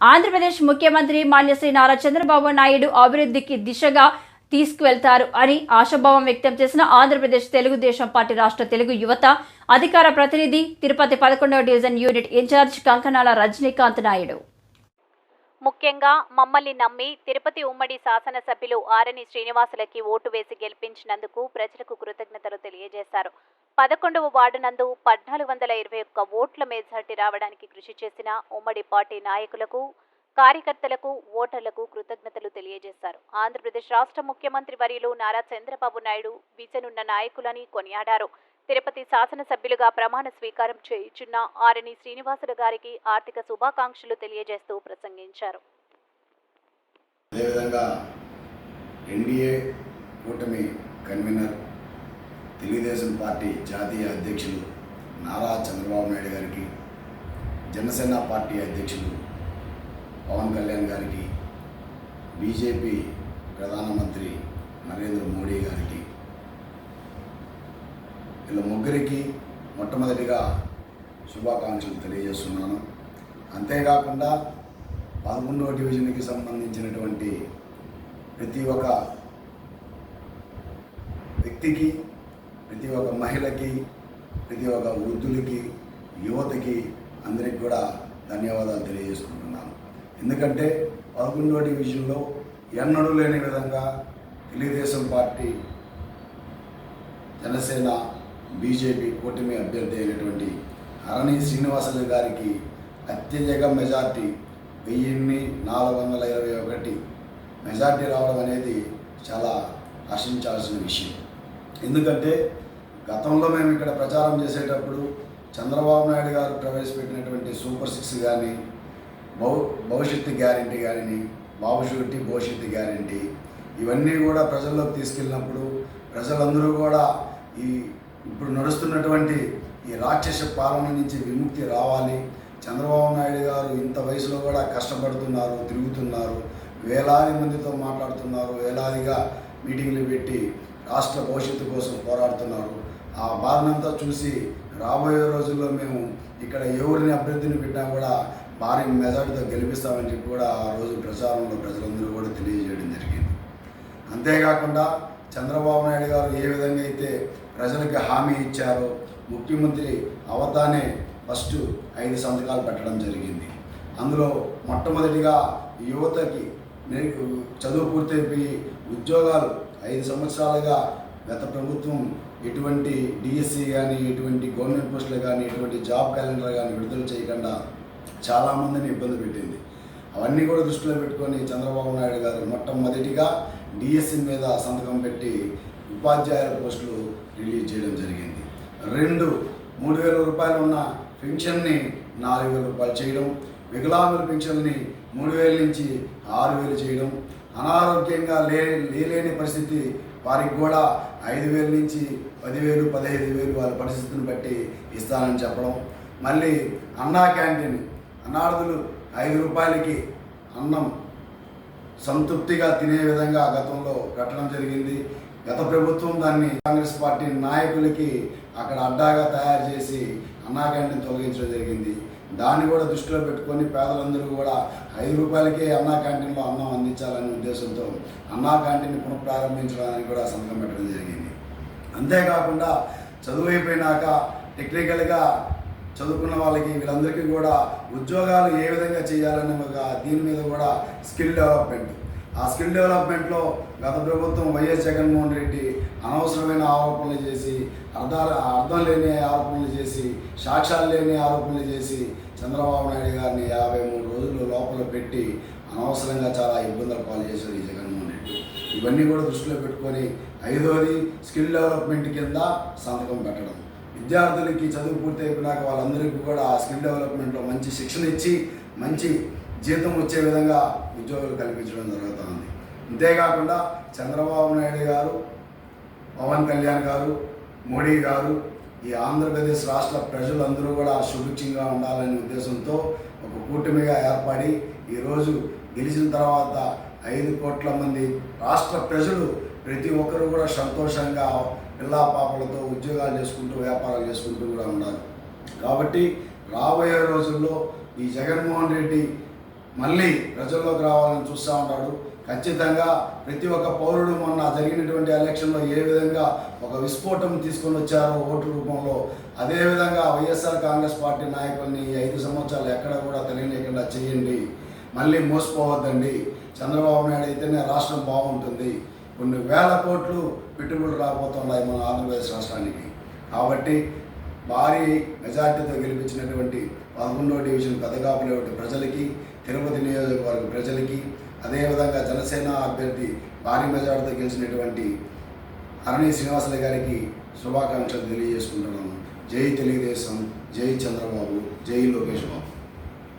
ఆంధ్రప్రదేశ్ ముఖ్యమంత్రి మాన్యశ్రీ నారా చంద్రబాబు నాయుడు అభివృద్ధికి దిశగా తీసుకువెళ్తారు అని ఆశాభావం వ్యక్తం చేసిన ఆంధ్రప్రదేశ్ తెలుగుదేశం పార్టీ రాష్ట్ర తెలుగు యువత అధికార ప్రతినిధి తిరుపతి పదకొండవ division unit incharge Kankanala Rajinikanth Naidu. ముఖ్యంగా మమ్మల్ని నమ్మి తిరుపతి ఉమ్మడి శాసనసభ్యులు ఆరణి శ్రీనివాసులకి ఓటు వేసి గెలిపించినందుకు ప్రజలకు కృతజ్ఞతలు తెలియజేశారు. పదకొండవ వార్డు నందు పద్నాలుగు వందల ఇరవై ఒక్క ఓట్ల మెజార్టీ రావడానికి కృషి చేసిన ఉమ్మడి పార్టీ నాయకులకు కార్యకర్తలకు ఓటర్లకు కృతజ్ఞతలు తెలియజేశారు. ఆంధ్రప్రదేశ్ రాష్ట్ర ముఖ్యమంత్రి వర్యులు నారా చంద్రబాబు నాయుడు విజనున్న నాయకులని కొనియాడారు. తిరుపతి శాసనసభ్యులుగా ప్రమాణ స్వీకారం చేయుచున్న ఆరణి శ్రీనివాసులు గారికి ఆర్థిక శుభాకాంక్షలు తెలియజేస్తూ ప్రసంగించారు. అదేవిధంగా ఎన్డీఏ కూటమి కన్వీనర్ తెలుగుదేశం పార్టీ జాతీయ అధ్యక్షులు నారా చంద్రబాబు నాయుడు గారికి జనసేన పార్టీ అధ్యక్షులు పవన్ కళ్యాణ్ గారికి బీజేపీ ప్రధానమంత్రి నరేంద్ర మోడీ గారికి వీళ్ళ ముగ్గురికి మొట్టమొదటిగా శుభాకాంక్షలు తెలియజేస్తున్నాను. అంతేకాకుండా పదకొండవ డివిజన్కి సంబంధించినటువంటి ప్రతి ఒక్క వ్యక్తికి ప్రతి ఒక్క మహిళకి ప్రతి ఒక్క వృద్ధులకి యువతకి అందరికి కూడా ధన్యవాదాలు తెలియజేసుకుంటున్నాను. ఎందుకంటే పదకొండవ డివిజన్లో ఎన్నడూ లేని విధంగా తెలుగుదేశం పార్టీ జనసేన బీజేపీ కూటమి అభ్యర్థి అయినటువంటి అరణి శ్రీనివాసరావు గారికి అత్యధిక మెజార్టీ వెయ్యిన్ని నాలుగు వందల ఇరవై ఒకటి మెజార్టీ రావడం అనేది చాలా ఆశించాల్సిన విషయం. ఎందుకంటే గతంలో మేము ఇక్కడ ప్రచారం చేసేటప్పుడు చంద్రబాబు నాయుడు గారు ప్రవేశపెట్టినటువంటి సూపర్ సిక్స్ కానీ భవ భవిష్యత్తు గ్యారంటీ కానీ భవిష్యత్తు భవిష్యత్తు గ్యారంటీ ఇవన్నీ కూడా ప్రజల్లోకి తీసుకెళ్ళినప్పుడు ప్రజలందరూ కూడా ఈ ఇప్పుడు నడుస్తున్నటువంటి ఈ రాక్షస పాలన నుంచి విముక్తి రావాలి. చంద్రబాబు నాయుడు గారు ఇంత వయసులో కూడా కష్టపడుతున్నారు తిరుగుతున్నారు వేలాది మందితో మాట్లాడుతున్నారు వేలాదిగా మీటింగ్లు పెట్టి రాష్ట్ర భవిష్యత్తు కోసం పోరాడుతున్నారు. ఆ బాధనంతా చూసి రాబోయే రోజుల్లో మేము ఇక్కడ ఎవరిని అభ్యర్థిని పెట్టినా కూడా భారీ మెజార్టీతో గెలిపిస్తామని చెప్పి కూడా ఆ రోజు ప్రచారంలో ప్రజలందరూ కూడా తెలియజేయడం జరిగింది. అంతేకాకుండా చంద్రబాబు నాయుడు గారు ఏ విధంగా అయితే ప్రజలకు హామీ ఇచ్చారో ముఖ్యమంత్రి అవతానే ఫస్ట్ ఐదు సంతకాలు పెట్టడం జరిగింది. అందులో మొట్టమొదటిగా యువతకి చదువు పూర్తయిపోయి ఉద్యోగాలు ఐదు సంవత్సరాలుగా గత ప్రభుత్వం ఎటువంటి డిఎస్సి కానీ ఎటువంటి గవర్నమెంట్ పోస్టులు కానీ ఎటువంటి జాబ్ క్యాలెండర్ కానీ విడుదల చేయకుండా చాలామందిని ఇబ్బంది పెట్టింది. అవన్నీ కూడా దృష్టిలో పెట్టుకొని చంద్రబాబు నాయుడు గారు మొట్టమొదటిగా డిఎస్సి మీద సంతకం పెట్టి ఉపాధ్యాయుల పోస్టులు రిలీజ్ చేయడం జరిగింది. రెండు మూడు వేల రూపాయలు ఉన్న పెన్షన్ని నాలుగు వేల రూపాయలు చేయడం వికలాంగుల పెన్షన్ని మూడు వేల నుంచి ఆరు వేలు చేయడం అనారోగ్యంగా లే లేలేని పరిస్థితి. వారికి కూడా ఐదు వేల నుంచి పదివేలు పదహైదు వేలు వాళ్ళ పరిస్థితిని బట్టి ఇస్తానని చెప్పడం. మళ్ళీ అన్నా క్యాంటీన్ అన్నార్థులు ఐదు రూపాయలకి అన్నం సంతృప్తిగా తినే విధంగా గతంలో పెట్టడం జరిగింది. గత ప్రభుత్వం దాన్ని కాంగ్రెస్ పార్టీ నాయకులకి అక్కడ అడ్డాగా తయారు చేసి అన్నా క్యాంటీన్ తొలగించడం జరిగింది. దాన్ని కూడా దృష్టిలో పెట్టుకొని పేదలందరూ కూడా ఐదు రూపాయలకే అన్నా క్యాంటీన్లో అన్నం అందించాలనే ఉద్దేశంతో అన్నా క్యాంటీన్ పునఃప్రారంభించడానికి కూడా సంతకం పెట్టడం జరిగింది. అంతేకాకుండా చదువు అయిపోయినాక టెక్నికల్గా చదువుకున్న వాళ్ళకి వీళ్ళందరికీ కూడా ఉద్యోగాలు ఏ విధంగా చేయాలనే ఒక దీని మీద కూడా స్కిల్ డెవలప్మెంట్ ఆ స్కిల్ డెవలప్మెంట్లో గత ప్రభుత్వం వైఎస్ జగన్మోహన్ రెడ్డి అనవసరమైన ఆరోపణలు చేసి అర్థాలు అర్థం లేని ఆరోపణలు చేసి సాక్ష్యాలు లేని ఆరోపణలు చేసి చంద్రబాబు నాయుడు గారిని యాభై మూడు రోజులు లోపల పెట్టి అనవసరంగా చాలా ఇబ్బందులు పాలు చేశారు ఈ జగన్మోహన్ రెడ్డి. ఇవన్నీ కూడా దృష్టిలో పెట్టుకొని ఐదవది స్కిల్ డెవలప్మెంట్ కింద సంతకం పెట్టడం. విద్యార్థులకి చదువు పూర్తి అయిపోయినాక వాళ్ళందరికీ కూడా ఆ స్కిల్ డెవలప్మెంట్లో మంచి శిక్షణ ఇచ్చి మంచి జీతం వచ్చే విధంగా ఉద్యోగాలు కల్పించడం జరుగుతుంది. అంతేకాకుండా చంద్రబాబు నాయుడు గారు పవన్ కళ్యాణ్ గారు మోడీ గారు ఈ ఆంధ్రప్రదేశ్ రాష్ట్ర ప్రజలందరూ కూడా సుభిక్షంగా ఉండాలనే ఉద్దేశంతో ఒక కూటమిగా ఏర్పడి ఈరోజు గెలిచిన తర్వాత ఐదు కోట్ల మంది రాష్ట్ర ప్రజలు ప్రతి ఒక్కరు కూడా సంతోషంగా పిల్లా పాపలతో ఉద్యోగాలు చేసుకుంటూ వ్యాపారాలు చేసుకుంటూ కూడా ఉన్నారు. కాబట్టి రాబోయే రోజుల్లో ఈ జగన్మోహన్ రెడ్డి మళ్ళీ ప్రజల్లోకి రావాలని చూస్తూ ఉంటాడు. ఖచ్చితంగా ప్రతి ఒక్క పౌరుడు మొన్న జరిగినటువంటి ఎలక్షన్లో ఏ విధంగా ఒక విస్ఫోటం తీసుకొని వచ్చారో ఓటు రూపంలో అదేవిధంగా వైఎస్ఆర్ కాంగ్రెస్ పార్టీ నాయకుల్ని ఈ ఐదు సంవత్సరాలు ఎక్కడ కూడా తెలియలేకుండా చేయండి. మళ్ళీ మోసపోవద్దండి. చంద్రబాబు నాయుడు అయితేనే రాష్ట్రం బాగుంటుంది. కొన్ని వేల కోట్లు పెట్టుబడులు రాబోతున్నాయి మన ఆంధ్రప్రదేశ్ రాష్ట్రానికి. కాబట్టి భారీ మెజార్టీతో గెలిపించినటువంటి పదకొండో డివిజన్ పెదగాపులేటి ప్రజలకి తిరుపతి నియోజకవర్గ ప్రజలకి అదేవిధంగా జనసేన అభ్యర్థి భారీ మెజార్టీతో గెలిచినటువంటి అరణి శ్రీనివాసులు గారికి శుభాకాంక్షలు తెలియజేసుకుంటున్నాను జై తెలుగుదేశం జై చంద్రబాబు జై లోకేష్ బాబు.